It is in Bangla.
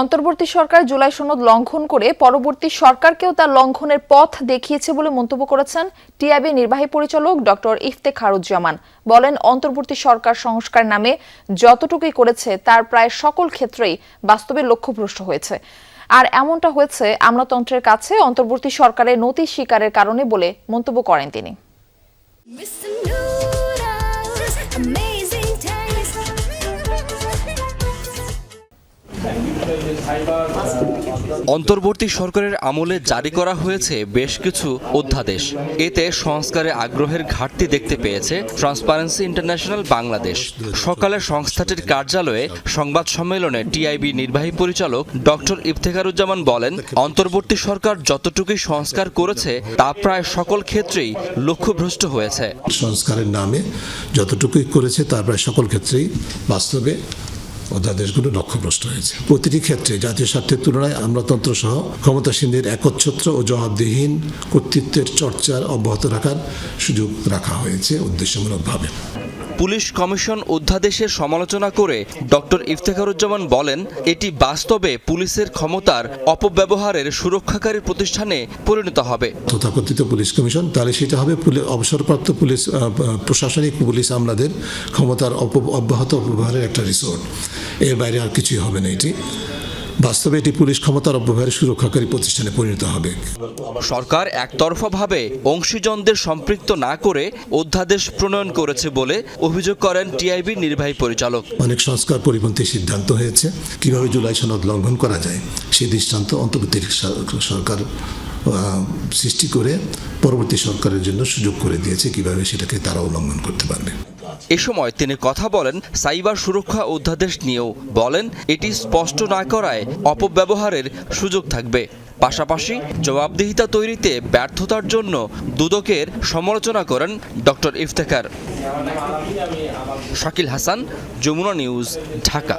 অন্তর্বর্তী সরকার জুলাই সনদ লঙ্ঘন করে পরবর্তী সরকারকেও তার লঙ্ঘনের পথ দেখিয়েছে বলে মন্তব্য করেছেন টিআইবি নির্বাহী পরিচালক ডক্টর ইফতেখারুজ্জামান। বলেন, অন্তর্বর্তী সরকার সংস্কার নামে যতটুকুই করেছে, তার প্রায় সকল ক্ষেত্রেই বাস্তবে লক্ষ্যভ্রষ্ট হয়েছে। আর এমনটা হয়েছে আমলাতন্ত্রের কাছে, অন্তর্বর্তী সরকারের নতি স্বীকারের কারণে বলে মন্তব্য করেন তিনি। অন্তর্বর্তী সরকারের আমলে জারি করা হয়েছে বেশ কিছু অধ্যাদেশ। এতে সংস্কারে আগ্রহের ঘাটতি দেখতে পেয়েছে ট্রান্সপারেন্সি ইন্টারন্যাশনাল বাংলাদেশ। সকালে সংস্থাটির কার্যালয়ে সংবাদ সম্মেলনে টিআইবি নির্বাহী পরিচালক ডক্টর ইফতেখারুজ্জামান বলেন, অন্তর্বর্তী সরকার যতটুকুই সংস্কার করেছে, তা প্রায় সকল ক্ষেত্রেই লক্ষ্যভ্রষ্ট হয়েছে। সংস্কারের নামে যতটুকুই করেছে তার প্রায় সকল ক্ষেত্রেই বাস্তবে অধ্যাদেশগুলো লক্ষ্যভ্রষ্ট হয়েছে। প্রতিটি ক্ষেত্রে জাতীয় স্বার্থের তুলনায় আমলাতন্ত্র সহ ক্ষমতাসীনদের একচ্ছত্র ও জবাবদিহীন কর্তৃত্বের চর্চার অব্যাহত রাখার সুযোগ রাখা হয়েছে উদ্দেশ্যমূলকভাবে। পুলিশ কমিশন অধ্যাদেশের সমালোচনা করে ডক্টর ইফতেখারুজ্জামান বলেন, এটি বাস্তবে পুলিশের ক্ষমতার অপব্যবহারের সুরক্ষাকারী প্রতিষ্ঠানে পরিণত হবে। তথাকথিত পুলিশ কমিশন, তাহলে সেটা হবে অবসরপ্রাপ্ত পুলিশ প্রশাসনিক পুলিশ আমলাদের ক্ষমতার অব্যাহত অপব্যবহারের একটা রিসোর্ট এর বাইরে আর কিছুই হবে না এটি। বাস্তবে এটি পুলিশ ক্ষমতার অপব্যবহারের সুরক্ষাকারী প্রতিষ্ঠানে পরিণত হবে। সরকার একতরফাভাবে অংশীজনদের সম্পৃক্ত না করে অধ্যাদেশ প্রণয়ন করেছে বলে অভিযোগ করেন টিআইবির নির্বাহী পরিচালক। অনেক সংস্কার পরিপন্থী সিদ্ধান্ত হয়েছে। কীভাবে জুলাই সনদ লঙ্ঘন করা যায় সেই দৃষ্টান্ত অন্তর্বর্তী সরকার সৃষ্টি করে পরবর্তী সরকারের জন্য সুযোগ করে দিয়েছে কীভাবে সেটাকে তারা উল্লঙ্ঘন করতে পারবে। এ সময় তিনি কথা বলেন, সাইবার সুরক্ষা অধ্যাদেশ নিয়েও বলেন, এটি স্পষ্ট না করায় অপব্যবহারের সুযোগ থাকবে। পাশাপাশি জবাবদিহিতা তৈরিতে ব্যর্থতার জন্য দুদকের সমালোচনা করেন ডক্টর ইফতেখার। শাকিল হাসান, যমুনা নিউজ, ঢাকা।